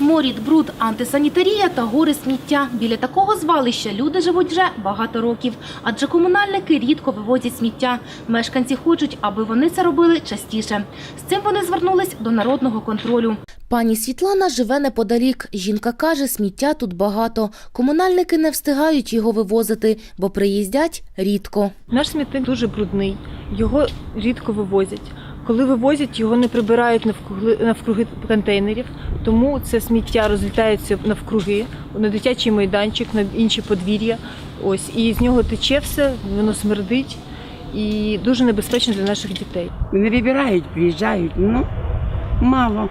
Сморід, бруд, антисанітарія та гори сміття. Біля такого звалища люди живуть вже багато років, адже комунальники рідко вивозять сміття. Мешканці хочуть, аби вони це робили частіше. З цим вони звернулись до народного контролю. Пані Світлана живе неподалік. Жінка каже, сміття тут багато. Комунальники не встигають його вивозити, бо приїздять рідко. Наш смітник дуже брудний, його рідко вивозять. Коли вивозять, його не прибирають навкруги, навкруги контейнерів, тому це сміття розлітається навкруги на дитячий майданчик, на інші подвір'я. Ось і з нього тече все, воно смердить і дуже небезпечно для наших дітей. Не вибирають, приїжджають, ну мало.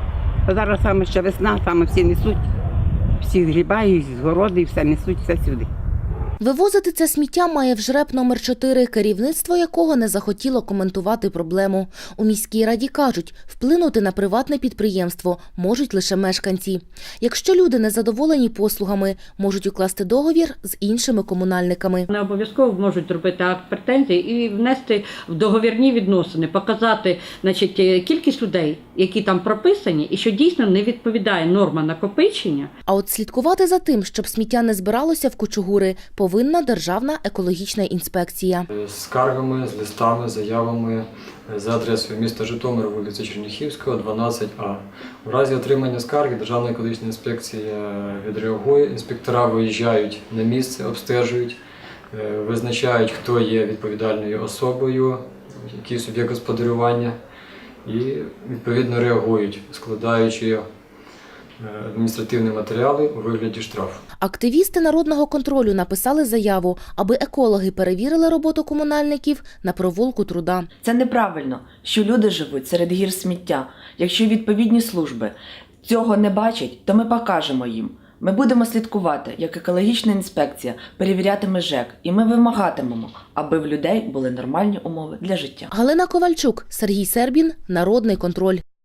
Зараз саме ще весна, саме всі несуть, всі згрібають з городи все несуть все сюди. Вивозити це сміття має в жреб номер 4 керівництво якого не захотіло коментувати проблему. У міській раді кажуть, вплинути на приватне підприємство можуть лише мешканці. Якщо люди не задоволені послугами, можуть укласти договір з іншими комунальниками. Не обов'язково можуть робити акт претензій і внести в договірні відносини, показати значить, е, кількість людей, які там прописані, і що дійсно не відповідає норма накопичення. А от слідкувати за тим, щоб сміття не збиралося в кучугури, повинна Державна екологічна інспекція. з скаргами, з листами, заявами е, за адресою міста Житомир, вулиця Черніхівського, 12А. У разі отримання скарги Державна екологічна інспекція відреагує. Інспектора виїжджають на місце, обстежують, е, визначають, хто є відповідальною особою, який суб'єкт господарювання, і відповідно реагують, складаючи е, адміністративні матеріали у вигляді штрафу. Активісти народного контролю написали заяву, аби екологи перевірили роботу комунальників на провулку труда. Це неправильно, що люди живуть серед гір сміття. Якщо відповідні служби цього не бачать, то ми покажемо їм. Ми будемо слідкувати, як екологічна інспекція перевірятиме ЖЕК, і ми вимагатимемо, аби в людей були нормальні умови для життя. Галина Ковальчук, Сергій Сербін, Народний контроль.